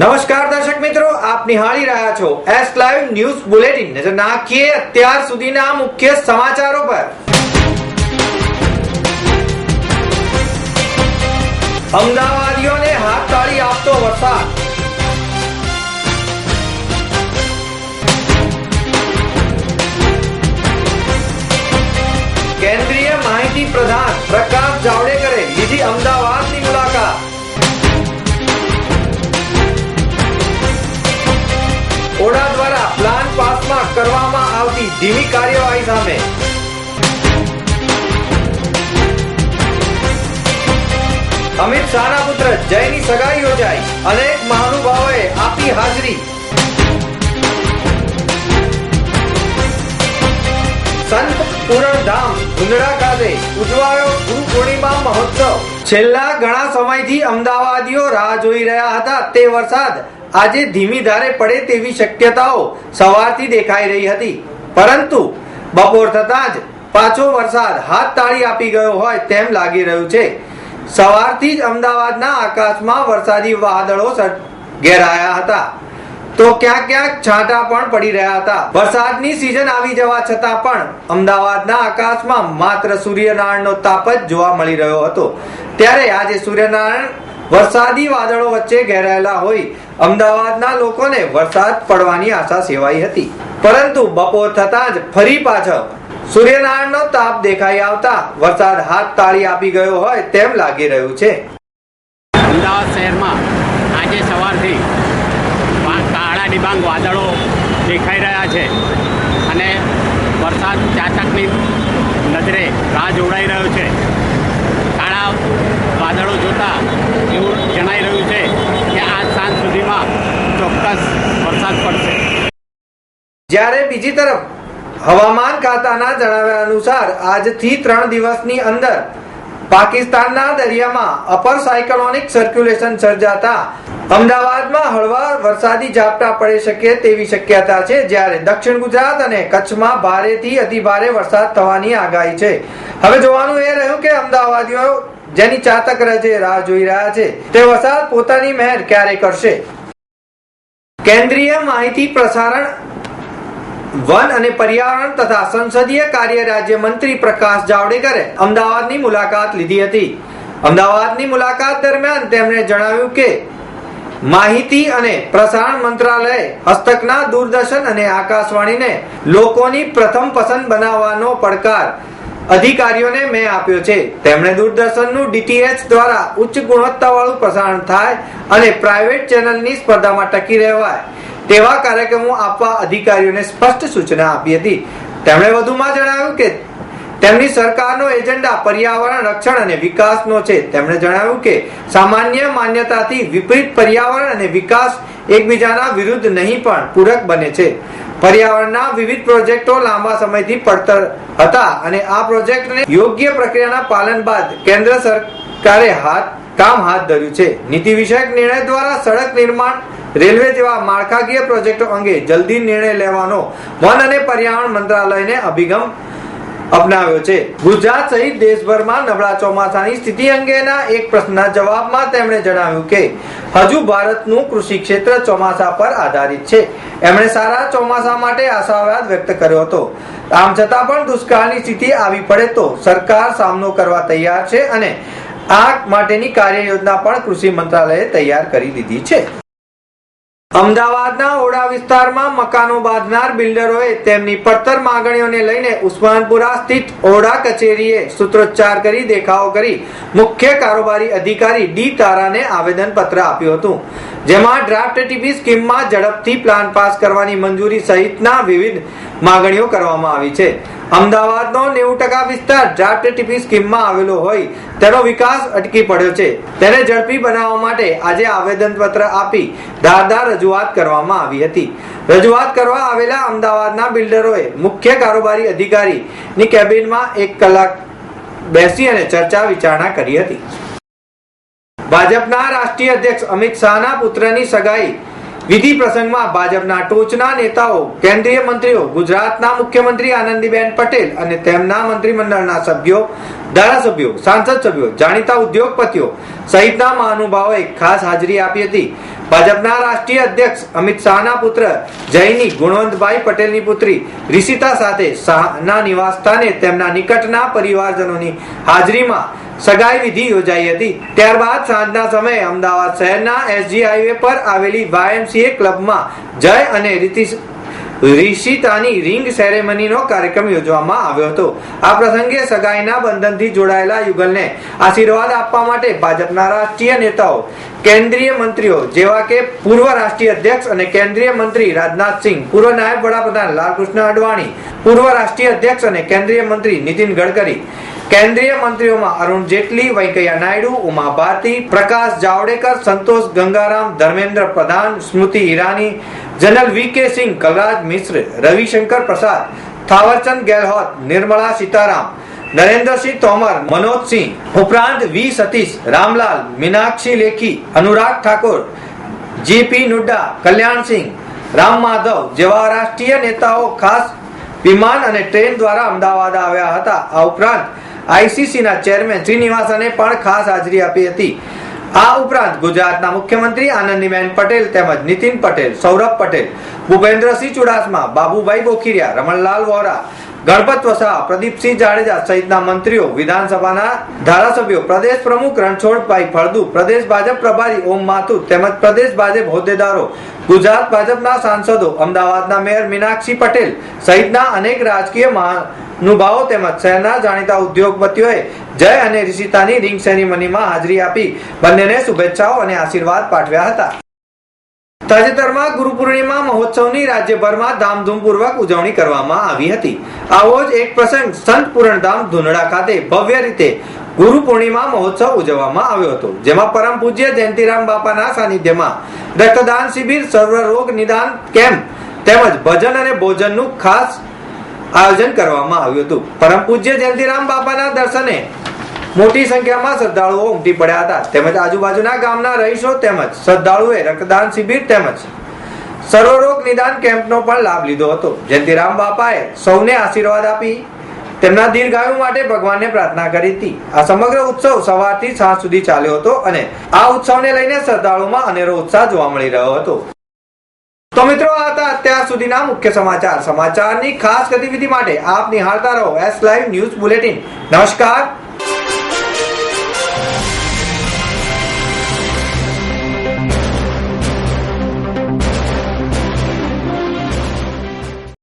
નમસ્કાર દર્શક મિત્રો, આપ નિહાળી રહ્યા છો એસ લાઈવ ન્યૂઝ બુલેટિન નજર નાખીએ અત્યાર સુધીના મુખ્ય સમાચારો પર. અમદાવાદીઓને હાથ તાળી આપતો વરસાદ. કેન્દ્રીય માહિતી પ્રધાન પ્રકાશ જાવડેકરે લીધી અમદાવાદની મુલાકાત. ઓડા દ્વારા પ્લાન પાસમાં કરવામાં આવતી ધીમી કાર્યવાહી સામે. અમિત શાહના પુત્ર જયની સગાઈ યોજાઈ. અનેક મહાનુભાવોએ આપી હાજરી. સંત પૂરણધામ ઉંદડા ખાતે ઉજવાયો ગુરુ પૂર્ણિમા મહોત્સવ. છેલ્લા ઘણા સમયથી અમદાવાદીઓ રાહ જોઈ રહ્યા હતા. તે વરસાદ આજે ધીમી ધારે પડે તેવી શક્યતાઓ સવારથી દેખાઈ રહી હતી. પરંતુ બપોર થતાં જ પાછો વરસાદ હાથ તાળી આપી ગયો હોય તેમ લાગી રહ્યું છે. સવારથી જ અમદાવાદના આકાશમાં વરસાદી વાદળો ઘેરાયા હતા. તો ક્યાંક ક્યાંક છાંટા પણ પડી રહ્યા હતા. વરસાદની સિઝન આવી જવા છતાં પણ અમદાવાદના આકાશમાં માત્ર સૂર્યનારાયણનો તાપ જ જોવા મળી રહ્યો હતો. ત્યારે આજે સૂર્યનારાયણ વરસાદી વાદળો વચ્ચે ઘેરાયેલા હોય, અમદાવાદના લોકોને વરસાદ પડવાની આશા સેવાઈ હતી. પરંતુ બપોર થતાં જ ફરી પાછળ સૂર્યનારાયણનો તાપ દેખાઈ આવતા વરસાદ હાથ તાળી આપી ગયો હોય તેમ લાગી રહ્યું છે. અમદાવાદ શહેરમાં આજે સવારથી વા- કાળા ડિબાંગ વાદળો દેખાઈ રહ્યા છે અને વરસાદ ચાતકની નજરે રાહ જોડાઈ રહ્યો છે કાળા વાદળો જોતા એવું જણાઈ રહ્યું છે કે આજ સાંજ સુધીમાં ચોક્કસ વરસાદ પડશે. જ્યારે બીજી તરફ હવામાન ખાતાના જણાવ્યા અનુસાર આજથી ત્રણ દિવસની અંદર પાકિસ્તાનના દરિયામાં અપર સાયક્લોનિક સર્ક્યુલેશન સર્જાતા અમદાવાદમાં હળવા વરસાદી ઝાપટા પડી શકે તેવી શક્યતા છે, જ્યારે દક્ષિણ ગુજરાત અને કચ્છમાં ભારેથી અતિભારે વરસાદ થવાની આગાહી છે. હવે જોવાનું એ રહ્યું કે અમદાવાદીઓ જેની ચાતક રજે રાહ જોઈ રહ્યા છે, તે વરસાદ પોતાની મહેર ક્યારે કરશે? કેન્દ્રીય માહિતી પ્રસારણ, વન અને પર્યાવરણ તથા સંસદીય કાર્ય રાજ્ય મંત્રી પ્રકાશ જાવડેકરે અમદાવાદની મુલાકાત લીધી હતી. અમદાવાદની મુલાકાત દરમિયાન તેમણે જણાવ્યું કે, માહિતી અને પ્રસારણ મંત્રાલય હસ્તકના દૂરદર્શન અને આકાશવાણીને લોકોની પ્રથમ પસંદ બનાવવાનો પડકાર અધિકારીઓને મેં આપ્યો છે. તેમણે દૂરદર્શનનું ડીટીએચ દ્વારા ઉચ્ચ ગુણવત્તાવાળું પ્રસારણ થાય અને પ્રાઇવેટ ચેનલની સ્પર્ધામાં ટકી રહેવાય. તેવા કાર્યક્રમો આપવા અધિકારીઓને સ્પષ્ટ સૂચના આપી હતી. તેમણે વધુમાં જણાવ્યું કે તેમની સરકારનો એજન્ડા પર્યાવરણ, રક્ષણ અને વિકાસનો છે. તેમણે જણાવ્યું કે સામાન્ય માન્યતાથી વિપરીત પર્યાવરણ અને વિકાસ એકબીજાના વિરુદ્ધ નહીં પણ પૂરક બને છે. પર્યાવરણના વિવિધ પ્રોજેક્ટો લાંબા સમયથી પડતર હતા અને આ પ્રોજેક્ટને યોગ્ય પ્રક્રિયાના પાલન બાદ કેન્દ્ર સરકારે હાથ, કામ હાથ ધર્યું છે. નીતિ વિષયક નિર્ણય દ્વારા સડક નિર્માણ, રેલવે જેવા માળખાકીય પ્રોજેક્ટો અંગે જલ્દી નિર્ણય લેવાનો વન અને પર્યાવરણ મંત્રાલયને અભિગમ અપનાવ્યો છે. ગુજરાત સહિત દેશભરમાં નબળા ચોમાસાની સ્થિતિ અંગેના એક પ્રશ્નના જવાબમાં તેમણે જણાવ્યું કે, હજુ ભારતનું કૃષિ ક્ષેત્ર ચોમાસા પર આધારિત છે. એમણે સારા ચોમાસા માટે આશાવાદ વ્યક્ત કર્યો હતો. આમ છતાં પણ દુષ્કાળની સ્થિતિ આવી પડે તો સરકાર સામનો કરવા તૈયાર છે અને આ માટેની કાર્ય યોજના પણ કૃષિ મંત્રાલયે તૈયાર કરી દીધી છે. અમદાવાદના ઓડા વિસ્તારમાં મકાનો બાંધનાર બિલ્ડરોએ તેમની પડતર માંગણીઓને લઈને ઉસ્માનપુરા સ્થિત ઓડા કચેરીએ સૂત્રોચ્ચાર કરી, દેખાવો કરી મુખ્ય કારોબારી અધિકારી ડી તારાને આવેદન પત્ર આપ્યું હતું, જેમાં ડ્રાફ્ટ ટીપી સ્કીમમાં ઝડપથી પ્લાન પાસ કરવાની મંજૂરી સહિતના વિવિધ માંગણીઓ કરવામાં આવી છે. અમદાવાદનો નેવું ટકા વિસ્તાર ડ્રાફ્ટ ટીપી સ્કીમમાં આવેલો હોય તેનો વિકાસ અટકી પડ્યો છે. તેને ઝડપી બનાવવા માટે આજે આવેદન પત્ર આપી ધારદાર રજૂઆત કરવામાં આવી હતી. રજૂઆત કરવા આવેલા અમદાવાદના બિલ્ડરોએ મુખ્ય કારોબારી અધિકારીની કેબિનમાં એક કલાક બેસી અને ચર્ચા વિચારણા કરી હતી. ભાજપના રાષ્ટ્રીય અધ્યક્ષ અમિત શાહના પુત્રની સગાઈ વિધિ પ્રસંગમાં ભાજપના ટોચના નેતાઓ, કેન્દ્રીય મંત્રીઓ, ગુજરાતના મુખ્યમંત્રી આનંદીબેન પટેલ અને તેમના મંત્રીમંડળના સભ્યો, ધારાસભ્યો, સાંસદ સભ્યો, જાણીતા ઉદ્યોગપતિઓ સહિતના મહાનુભાવોએ ખાસ હાજરી આપી હતી. ભાજપના રાષ્ટ્રીય અધ્યક્ષ અમિત શાહના પુત્ર જયની, ગુણવંતભાઈ પટેલની પુત્રી રિષિતા સાથે શાહના નિવાસસ્થાને તેમના નિકટના પરિવારજનોની હાજરીમાં સગાઈ વિધિ યોજાઈ હતી. ત્યારબાદ સાંજના સમયે અમદાવાદ શહેરના એસજી હાઈવે પર આવેલી વાયએમસીએ ક્લબમાં જય અને રીતિશ રિશિતાની રિંગ સેરેમનીનો કાર્યક્રમ યોજવામાં આવ્યો હતો. આ પ્રસંગે સગાઈના બંધનથી જોડાયેલા યુગલને આશીર્વાદ આપવા માટે ભાજપના રાષ્ટ્રીય નેતાઓ, કેન્દ્રીય મંત્રીઓ જેવા કે પૂર્વ રાષ્ટ્રીય અધ્યક્ષ અને કેન્દ્રીય મંત્રી રાજનાથસિંહ પૂર્વ નાયબ વડાપ્રધાન લાલકૃષ્ણ અડવાણી, પૂર્વ રાષ્ટ્રીય અધ્યક્ષ અને કેન્દ્રીય મંત્રી નીતિન ગડકરી કેન્દ્રીય મંત્રીઓમાં અરુણ જેટલી, વેંકૈયા નાયડુ, ઉમા ભારતી, પ્રકાશ જાવડેકર, સંતોષ ગંગારામ, ધર્મેન્દ્ર પ્રધાન, સ્મૃતિ ઈરાની, જનરલ વી કે સિંહ, કલરાજ મિશ્ર, રવિશંકર પ્રસાદ, થાવરચંદ ગેહલોત નિર્મળા સીતારામ, નરેન્દ્રસિંહ તોમર મનોજસિંહ ઉપરાંત વી સતીશ, રામલાલ, મીનાક્ષી લેખી, અનુરાગ ઠાકોર જીપી નડ્ડા કલ્યાણસિંહ રામ માધવ જેવા રાષ્ટ્રીય નેતાઓ ખાસ વિમાન અને ટ્રેન દ્વારા અમદાવાદ આવ્યા હતા. આ ઉપરાંત આઈસીસીના ચેરમેન શ્રીનિવાસને પણ ખાસ હાજરી આપી હતી. આ ઉપરાંત ગુજરાતના મુખ્યમંત્રી આનંદીબેન પટેલ તેમજ નીતિન પટેલ, સૌરભ પટેલ, ભૂપેન્દ્રસિંહ ચુડાસમા, બાબુભાઈ બોખીરિયા રમણલાલ વોરા ગણપત વસાવા પ્રદીપસિંહ જાડેજા સહિતના મંત્રીઓ, વિધાનસભાના ધારાસભ્યો, પ્રદેશ પ્રમુખ રણછોડભાઈ ફળદુ, પ્રદેશ ભાજપ પ્રભારી ઓમ માથુર તેમજ પ્રદેશ ભાજપ હોદ્દેદારો, ગુજરાત ભાજપના સાંસદો, અમદાવાદના મેયર મીનાક્ષી પટેલ સહિતના અનેક રાજકીય મહાનુભાવો તેમજ શહેરના જાણીતા ઉદ્યોગપતિઓએ જય અને રિષિતાની રિંગ સેરેમનીમાં હાજરી આપી. બંનેને શુભેચ્છાઓ અને આશીર્વાદ પાઠવ્યા હતા. તાજેતરમાં ગુરુ પૂર્ણિમા મહોત્સવની રાજ્યભરમાં ધામધૂમપૂર્વક ઉજવણી કરવામાં આવી હતી. આવો જ એક પ્રસંગ સંત પૂરણધામ ધુનડા ખાતે ભવ્ય રીતે ગુરુ પૂર્ણિમા મહોત્સવ ઉજવવામાં આવ્યો હતો, જેમાં પરમ પૂજ્ય જયંતિરામ બાપાના સાનિધ્યમાં રક્તદાન શિબિર સર્વ રોગ નિદાન કેમ્પ તેમજ ભજન અને ભોજનનું ખાસ આયોજન કરવામાં આવ્યું હતું. પરમ પૂજ્ય જયંતિરામ બાપાના દર્શને મોટી સંખ્યામાં શ્રદ્ધાળુઓ ઉમટી પડ્યા હતા. તેમજ આજુબાજુના ગામના રહીશો તેમજ શ્રદ્ધાળુએ રક્તદાન શિબિર તેમજ સર્વરોગ નિદાન કેમ્પનો પણ લાભ લીધો હતો. જયંતિરામ બાપાએ સૌને આશીર્વાદ આપી તેમના દીર્ઘાયુ માટે ભગવાનને પ્રાર્થના કરી હતી. આ સમગ્ર ઉત્સવ સવારથી સાંજ સુધી ચાલ્યો હતો અને આ ઉત્સવને લઈને શ્રદ્ધાળુઓમાં અનેરો ઉત્સાહ જોવા મળી રહ્યો હતો. તો મિત્રો, આ હતા અત્યાર સુધીના મુખ્ય સમાચાર. સમાચારની ખાસ ગતિવિધિ માટે આપ નિહાળતા રહો. એસ લાઈવ ન્યૂઝ બુલેટિન નમસ્કાર.